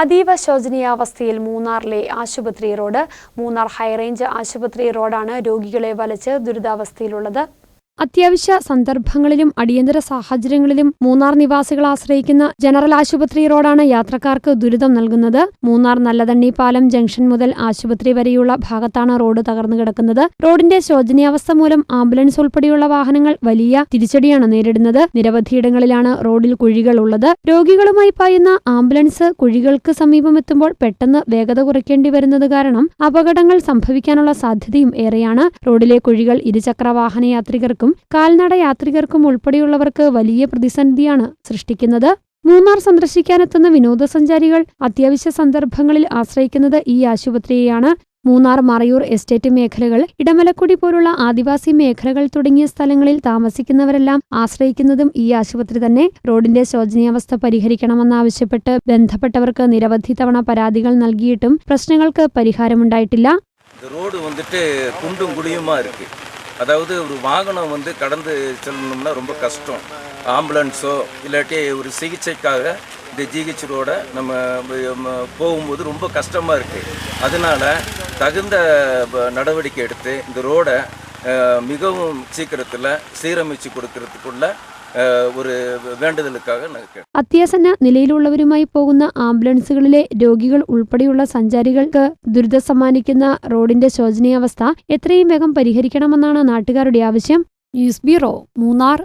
അതീവ ശോചനീയാവസ്ഥയിൽ മൂന്നാറിലെ ആശുപത്രി റോഡ് മൂന്നാർ ഹൈറേഞ്ച് ആശുപത്രി റോഡാണ് രോഗികളെ വലച്ച് ദുരിതാവസ്ഥയിലുള്ളത്. അത്യാവശ്യ സന്ദർഭങ്ങളിലും അടിയന്തര സാഹചര്യങ്ങളിലും മൂന്നാർ നിവാസികൾ ആശ്രയിക്കുന്ന ജനറൽ ആശുപത്രി റോഡാണ് യാത്രക്കാർക്ക് ദുരിതം നൽകുന്നത്. മൂന്നാർ നല്ലതണ്ണി പാലം ജംഗ്ഷൻ മുതൽ ആശുപത്രി വരെയുള്ള ഭാഗത്താണ് റോഡ് തകർന്നു കിടക്കുന്നത്. റോഡിന്റെ ശോചനീയാവസ്ഥ മൂലം ആംബുലൻസ് ഉൾപ്പെടെയുള്ള വാഹനങ്ങൾ വലിയ തിരിച്ചടിയാണ് നേരിടുന്നത്. നിരവധിയിടങ്ങളിലാണ് റോഡിൽ കുഴികൾ ഉള്ളത്. രോഗികളുമായി പായുന്ന ആംബുലൻസ് കുഴികൾക്ക് സമീപമെത്തുമ്പോൾ പെട്ടെന്ന് വേഗത കുറയ്ക്കേണ്ടി വരുന്നത് കാരണം അപകടങ്ങൾ സംഭവിക്കാനുള്ള സാധ്യതയും ഏറെയാണ്. റോഡിലെ കുഴികൾ ഇരുചക്ര വാഹന യാത്രക്കാർക്കും കാൽനട യാത്രികർക്കും ഉൾപ്പെടെയുള്ളവർക്ക് വലിയ പ്രതിസന്ധിയാണ് സൃഷ്ടിക്കുന്നത്. മൂന്നാർ സന്ദർശിക്കാനെത്തുന്ന വിനോദസഞ്ചാരികൾ അത്യാവശ്യ സന്ദർഭങ്ങളിൽ ആശ്രയിക്കുന്നത് ഈ ആശുപത്രിയെയാണ്. മൂന്നാർ മറയൂർ എസ്റ്റേറ്റ് മേഖലകൾ ഇടമലക്കുടി പോലുള്ള ആദിവാസി മേഖലകൾ തുടങ്ങിയ സ്ഥലങ്ങളിൽ താമസിക്കുന്നവരെല്ലാം ആശ്രയിക്കുന്നതും ഈ ആശുപത്രി തന്നെ. റോഡിന്റെ ശോചനീയാവസ്ഥ പരിഹരിക്കണമെന്നാവശ്യപ്പെട്ട് ബന്ധപ്പെട്ടവർക്ക് നിരവധി തവണ പരാതികൾ നൽകിയിട്ടും പ്രശ്നങ്ങൾക്ക് പരിഹാരമുണ്ടായിട്ടില്ല. റോഡ് വന്നിട്ട് കുണ്ടും കുടിയുമാ அதாவது ஒரு வாகனம் வந்து கடந்து செல்லணும்னா ரொம்ப கஷ்டம். ஆம்புலன்ஸோ இல்லாட்டி ஒரு சிகிச்சைக்காக இந்த ஜிஹெச் ரோட நம்ம போகும்போது ரொம்ப கஷ்டமாக இருக்குது அதனால தகுந்த ப- நடவடிக்கை எடுத்து இந்த ரோடை மிகவும் சீக்கிரத்தில் சீரமைச்சு கொடுக்கறதுக்குள்ள அஹ், ஒரு வேண்டுதலுக்காக நான் கேட்டேன் അത്യാസന്ന നിലയിലുള്ളവരുമായി പോകുന്ന ആംബുലൻസുകളിലെ രോഗികൾ ഉൾപ്പെടെയുള്ള സഞ്ചാരികൾക്ക് ദുരിതം സമ്മാനിക്കുന്ന റോഡിന്റെ ശോചനീയാവസ്ഥ എത്രയും വേഗം പരിഹരിക്കണമെന്നാണ് നാട്ടുകാരുടെ ആവശ്യം ന്യൂസ് ബ്യൂറോ മൂന്നാർ